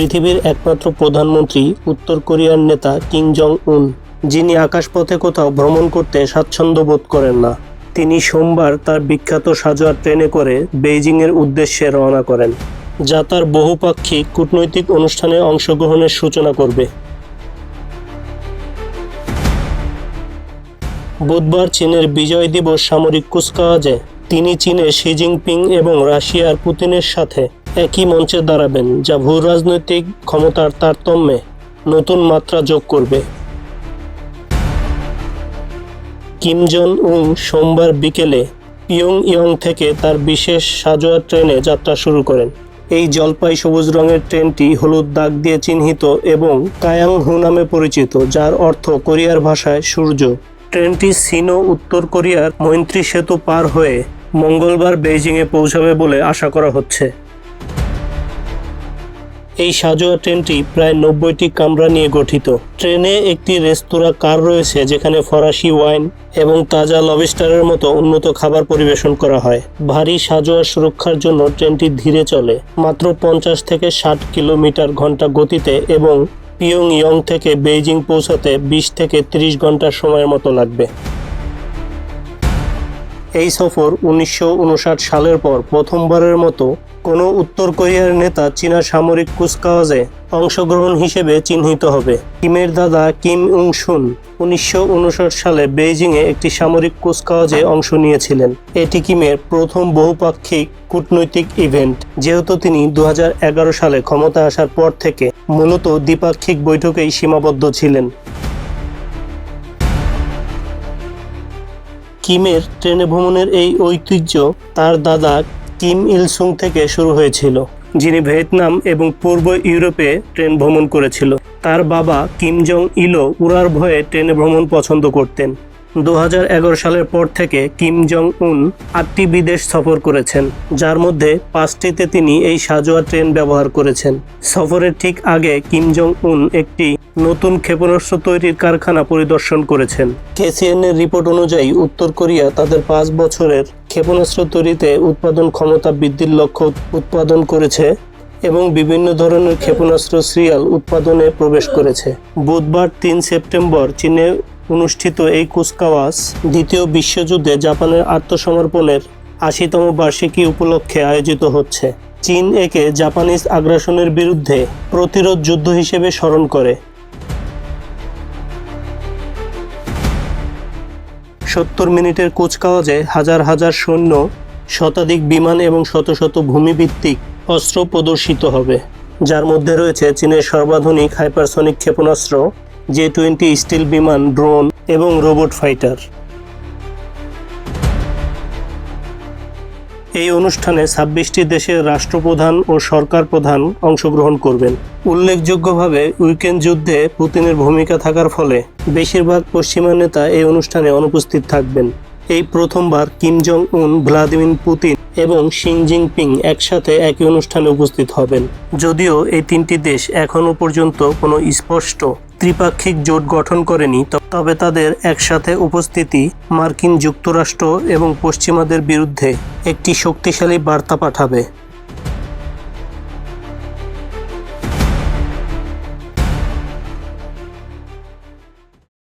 পৃথিবীর একমাত্র প্রধানমন্ত্রী উত্তর কোরিয়ার নেতা কিং জং উন যিনি আকাশপথে কোথাও ভ্রমণ করতে স্বাচ্ছন্দ্য বোধ করেন না। তিনি সোমবার তার বিখ্যাত সাজোয়া ট্রেনে করে বেইজিংয়ের উদ্দেশ্যে রওনা করেন, যা তার বহুপাক্ষিক কূটনৈতিক অনুষ্ঠানে অংশগ্রহণের সূচনা করবে। বুধবার চীনের বিজয় দিবস সামরিক কুচকাওয়াজে, তিনি চীনে শি জিনপিং এবং রাশিয়ার পুতিনের সাথে একই মঞ্চে দাঁড়াবেন যা ভূ রাজনৈতিক ক্ষমতার তারতম্যে নতুন মাত্রা যোগ করবে। কিম জন উং সোমবার বিকেলে পিয়ং ইয়ং থেকে তার বিশেষ সাজোয়া ট্রেনে যাত্রা শুরু করেন। এই জলপাই সবুজ রঙের ট্রেনটি হলুদ দাগ দিয়ে চিহ্নিত এবং কায়াং হু নামে পরিচিত, যার অর্থ কোরিয়ার ভাষায় সূর্য। ট্রেনটি সিনো, উত্তর কোরিয়ার মৈত্রী সেতু পার হয়ে মঙ্গলবার বেইজিংয়ে পৌঁছাবে বলে আশা করা হচ্ছে। এই সাজোয়া ট্রেনটি প্রায় নব্বইটি কামরা নিয়ে গঠিত। ট্রেনে একটি রেস্তোরাঁ, কার রয়েছে, যেখানে ফরাসি ওয়াইন এবং তাজা লবিস্টারের মতো উন্নত খাবার পরিবেশন করা হয়। ভারী সাজোয়া সুরক্ষার জন্য ট্রেনটি ধীরে চলে। মাত্র পঞ্চাশ থেকে ষাট কিলোমিটার ঘণ্টা গতিতে এবং পিয়ং ইয়ং থেকে বেইজিং পৌঁছাতে বিশ থেকে ত্রিশ ঘণ্টা সময়ের মতো লাগবে। এই সফর উনিশশো উনষাট সালের পর প্রথমবারের মতো কোনো উত্তর কোরিয়ার নেতা চীনা সামরিক কুচকাওয়াজে অংশগ্রহণ হিসেবে চিহ্নিত হবে। কিমের দাদা কিম উং সুন উনিশশো সালে বেইজিংয়ে একটি সামরিক কুচকাওয়াজে অংশ নিয়েছিলেন। এটি কিমের প্রথম বহুপাক্ষিক কূটনৈতিক ইভেন্ট। যেহেতু তিনি দু হাজার এগারো সালে ক্ষমতা আসার পর থেকে মূলত দ্বিপাক্ষিক বৈঠকেই সীমাবদ্ধ ছিলেন। কিমের ট্রেনে ভ্রমণের এই ঐতিহ্য তার দাদা কিম ইল সুং থেকে শুরু হয়েছিল, যিনি ভিয়েতনাম এবং পূর্ব ইউরোপে ট্রেন ভ্রমণ করেছিল। তার বাবা কিম জং ইলো উড়ার ভয়ে ট্রেনে ভ্রমণ পছন্দ করতেন। দু হাজার এগারো সালের পর থেকে কিম জং উন আটটি বিদেশ সফর করেছেন, যার মধ্যে পাঁচটিতে তিনি এই সাজোয়া ট্রেন ব্যবহার করেছেন। সফরের ঠিক আগে কিম জং উন একটি নতুন ক্ষেপণাস্ত্র তৈরির কারখানা পরিদর্শন করেছেন। কেসিএন এর রিপোর্ট অনুযায়ী উত্তর কোরিয়া তাদের পাঁচ বছরের ক্ষেপণাস্ত্র তৈরিতে উৎপাদন ক্ষমতা বৃদ্ধির লক্ষ্য উৎপাদন করেছে এবং বিভিন্ন ধরনের ক্ষেপণাস্ত্র সিরিয়াল উৎপাদনে প্রবেশ করেছে। বুধবার তিন সেপ্টেম্বর চীনে অনুষ্ঠিত এই কুচকাওয়াজ দ্বিতীয় বিশ্বযুদ্ধে জাপানের আত্মসমর্পণের আশিতম বার্ষিকী উপলক্ষে আয়োজিত হচ্ছে। চীন একে জাপানিজ আগ্রাসনের বিরুদ্ধে প্রতিরোধ যুদ্ধ হিসেবে স্মরণ করে। সত্তর মিনিটের কুচকাওয়াজে হাজার হাজার সৈন্য শতাধিক বিমান এবং শত শত ভূমিভিত্তিক অস্ত্র প্রদর্শিত হবে। যার মধ্যে রয়েছে চীনের সর্বাধুনিক হাইপারসনিক ক্ষেপণাস্ত্র, জে টোয়েন্টি স্টিল বিমান, ড্রোন এবং রোবট ফাইটার। এই অনুষ্ঠানে ছাব্বিশটি দেশের রাষ্ট্রপ্রধান ও সরকার প্রধান অংশগ্রহণ করবেন। উল্লেখযোগ্যভাবে উইকেন্ড যুদ্ধে পুতিনের ভূমিকা থাকার ফলে বেশিরভাগ পশ্চিমা নেতা এই অনুষ্ঠানে অনুপস্থিত থাকবেন। এই প্রথমবার কিম জং উন ভ্লাদিমির পুতিন এবং শিং জিনপিং একসাথে একই অনুষ্ঠানে উপস্থিত হবেন। যদিও এই তিনটি দেশ এখনও পর্যন্ত কোনো স্পষ্ট ত্রিপাক্ষিক জোট গঠন করেনি, তবে তাদের একসাথে উপস্থিতি মার্কিন যুক্তরাষ্ট্র এবং পশ্চিমাদের বিরুদ্ধে একটি শক্তিশালী বার্তা পাঠাবে।